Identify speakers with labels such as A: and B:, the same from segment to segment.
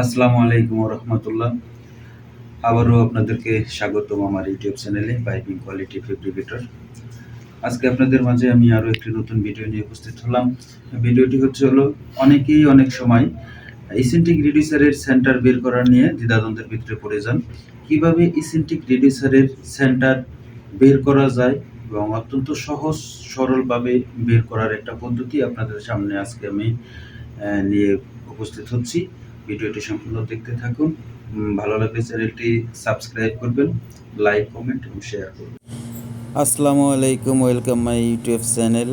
A: আসসালামু আলাইকুম রহমতুল্লাহ আবারও আপনাদেরকে স্বাগতম আমার ইউটিউব চ্যানেলে পাইপিং কোয়ালিটি ফেব্রিকেটর আজকে আপনাদের মাঝে আমি আরও একটি নতুন ভিডিও নিয়ে উপস্থিত হলাম। ভিডিওটি হচ্ছে হলো, অনেকেই অনেক সময় ইসেন্টিক রিডিউসারের সেন্টার বের করার নিয়ে দ্বিধাদ্বন্দ্বের ভিতরে পড়ে যান। কীভাবে ইসেন্টিক রিডিউসারের সেন্টার বের করা যায় এবং অত্যন্ত সহজ, সরলভাবে বের করার একটা পদ্ধতি আপনাদের সামনে আজকে আমি নিয়ে উপস্থিত হচ্ছি। ভিডিওটি সম্পূর্ণ দেখতে থাকুন। ভালো লাগলে চ্যানেলটি সাবস্ক্রাইব করবেন, লাইক, কমেন্ট এবং শেয়ার করবেন।
B: আসসালামু আলাইকুম, ওয়েলকাম মাই ইউটিউব চ্যানেল।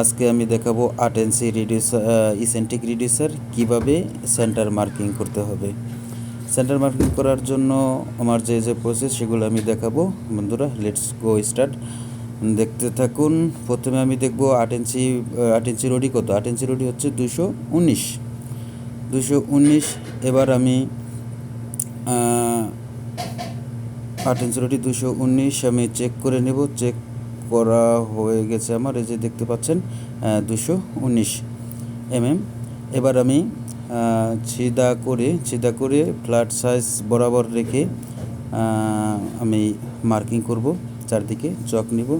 B: আজকে আমি দেখাবো আট এনসি রিডিউসার ইসেন্টিক রিডিউসার কীভাবে সেন্টার মার্কিং করতে হবে। সেন্টার মার্কিং করার জন্য আমার যে যে প্রসেস সেগুলো আমি দেখাবো। বন্ধুরা লেটস গো স্টার্ট দেখতে থাকুন, প্রথমে আমি দেখব আট ইঞ্চি আট ইঞ্চি রডি কত? আট ইঞ্চি রডি হচ্ছে দুশো উনিশ। দুশো উনিশ এবার আমি আহ, আট ইঞ্চি রুটি দুশো উনিশ আমি চেক করে নেব চেক করা হয়ে গেছে আমার এই যে দেখতে পাচ্ছেন দুশো উনিশ এমএম এবার আমি ছিদা করে ছিদা করে ফ্ল্যাট সাইজ বরাবর রেখে আমি মার্কিং করব চারদিকে চক নিব।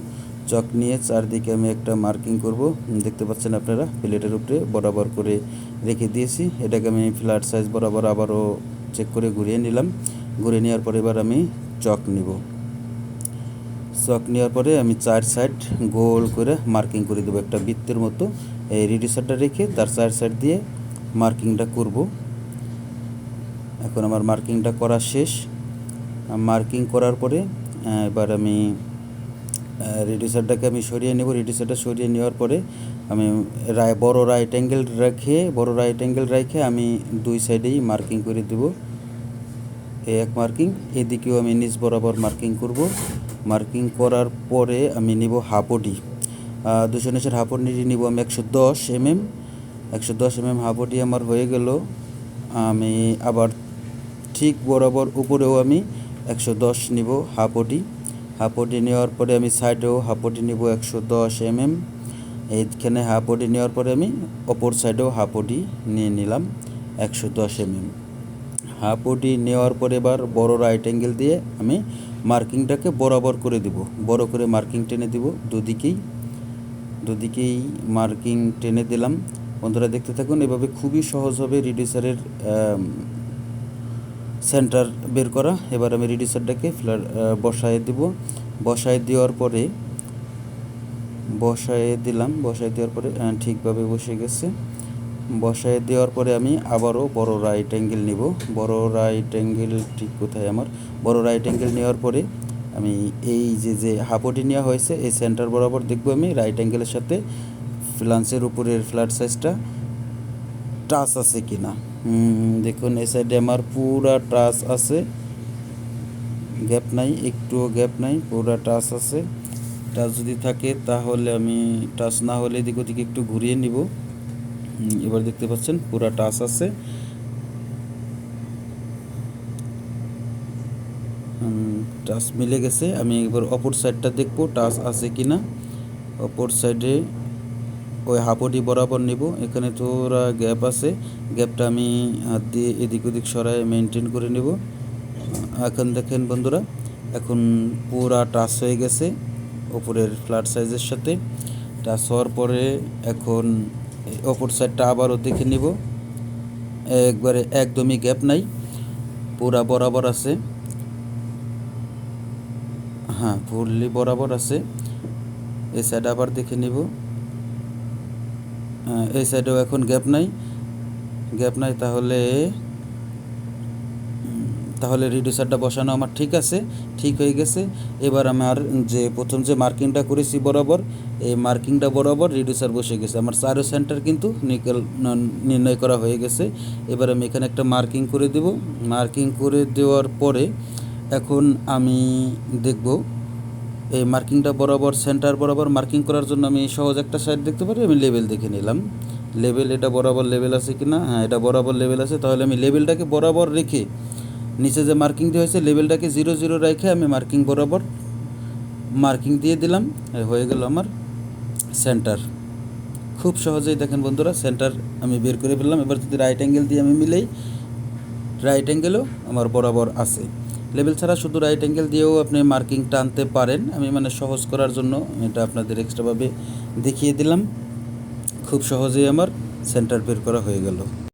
B: চক নিয়ে চারদিকে আমি একটা মার্কিং করব। দেখতে পাচ্ছেন আপনারা, প্লেটের উপরে বরাবর করে রেখে দিয়েছি। এটাকে আমি ফ্ল্যাট সাইজ বরাবর আবারও চেক করে ঘুরিয়ে নিলাম। ঘুরিয়ে নেওয়ার পরে এবার আমি চক নিব। চক নেওয়ার পরে আমি চার সাইড গোল করে মার্কিং করে দেবো একটা বৃত্তের মতো। এই রিডিউসারটা রেখে তার চার সাইড দিয়ে মার্কিংটা করব। এখন আমার মার্কিংটা করা শেষ। মার্কিং করার পরে এবার আমি রিডিউসারটাকে আমি সরিয়ে নেব। রিডিউসারটা সরিয়ে নেওয়ার পরে আমি রায় বড় রাইট অ্যাঙ্গেল রেখে, বড় রাইট অ্যাঙ্গেল রেখে আমি দুই সাইডেই মার্কিং করে দেব। এই এক মার্কিং এদিকেও আমি নিচ বরাবর মার্কিং করব। মার্কিং করার পরে আমি নিব হাফোডি দুশো নিচের হাফোডি নিব আমি একশো দশ এমএম একশো দশ এমএম হাফোডি আমার হয়ে গেল। আমি আবার ঠিক বরাবর উপরেও আমি একশো দশ নিব হাফোডি হাফোডি নেওয়ার পরে আমি সাইডেও হাফোডি নিব একশো দশ এমএম এইখানে হাফোডি নেওয়ার পরে আমি অপর সাইডেও হাফোডি নিয়ে নিলাম একশো দশ এমএম হাফোডি নেওয়ার পরে এবার বড় রাইট অ্যাঙ্গেল দিয়ে আমি মার্কিংটাকে বরাবর করে দিব। বড় করে মার্কিং টেনে দিব দুদিকেই। দুদিকেই মার্কিং টেনে দিলাম। বন্ধুরা দেখতে থাকুন, এভাবে খুবই সহজ হবে রিডিউসারের সেন্টার বের করা। এবার আমি রিডিউসারটাকে ফ্ল্যাট বসায় দিব। বসায় দেওয়ার পরে, বসায় দিলাম। বসায় দেওয়ার পরে ঠিকভাবে বসে গেছে। বসায় দেওয়ার পরে আমি আবারও বড় রাইট অ্যাঙ্গেল নিব। বড় রাইট অ্যাঙ্গেল ঠিক কোথায় আমার? বড় রাইট অ্যাঙ্গেল নেওয়ার পরে আমি এই যে যে হাফোটি নেওয়া হয়েছে, এই সেন্টার বরাবর দেখব আমি রাইট অ্যাঙ্গেলের সাথে ফ্লান্সের উপরের ফ্ল্যাট সাইজটা টাচ আছে কি না দেখুন, এই সাইডে আমার পুরা টাচ আছে। গ্যাপ নাই, একটুও গ্যাপ নাই, পুরা টাচ আছে। টাচ যদি থাকে, তাহলে আমি টাচ না হলে এদিক ওদিক একটু ঘুরিয়ে নিব। এবার দেখতে পাচ্ছেন, পুরা টাচ আছে। টাচ মিলে গেছে। আমি এবার অপর সাইডটা দেখব টাচ আছে কি না অপর সাইডে ওই হাফটি বরাবর নিব। এখানে তোরা গ্যাপ আছে। গ্যাপটা আমি হাত দিয়ে এদিক ওদিক সরায় মেনটেন করে নেব। এখন দেখেন বন্ধুরা, এখন পুরা টাচ হয়ে গেছে ওপরের ফ্ল্যাট সাইজের সাথে। টাচ হওয়ার পরে এখন অপর সাইডটা আবারও দেখে নিব। একবারে একদমই গ্যাপ নাই, পুরা বরাবর আছে। হ্যাঁ ফুললি বরাবর আছে। এই সাইড আবার দেখে নিব। এই সাইডেও এখন গ্যাপ নাই। গ্যাপ নাই তাহলে তাহলে রিডিউসারটা বসানো আমার ঠিক আছে, ঠিক হয়ে গেছে। এবার আমার যে, প্রথম যে মার্কিংটা করেছি বরাবর, এই মার্কিংটা বরাবর রিডিউসার বসে গেছে। আমার চারো সেন্টার কিন্তু নিকেল নির্ণয় করা হয়ে গেছে। এবার আমি এখানে একটা মার্কিং করে দেব। মার্কিং করে দেওয়ার পরে এখন আমি দেখব এই মার্কিংটা বরাবর, সেন্টার বরাবর মার্কিং করার জন্য আমি সহজ একটা সাইড দেখতে পারি, আমি লেভেল দেখে নিলাম। লেভেল এটা বরাবর লেভেল আছে কি না হ্যাঁ এটা বরাবর লেভেল আছে। তাহলে আমি লেভেলটাকে বরাবর রেখে নিচে যে মার্কিং দেওয়া হয়েছে লেভেলটাকে জিরো জিরো রেখে আমি মার্কিং বরাবর মার্কিং দিয়ে দিলাম। হয়ে গেল আমার সেন্টার। খুব সহজেই দেখেন বন্ধুরা, সেন্টার আমি বের করে ফেললাম। এবার যদি রাইট অ্যাঙ্গেল দিয়ে আমি মিলেই রাইট অ্যাঙ্গেলও আমার বরাবর আছে। লেভেল ছাড়া শুধু রাইট অ্যাঙ্গেল দিয়েও আপনি মার্কিং টানতে পারেন। আমি মানে সহজ করার জন্য এটা আপনাদের এক্সট্রাভাবে দেখিয়ে দিলাম। খুব সহজেই আমার সেন্টার বের করা হয়ে গেল।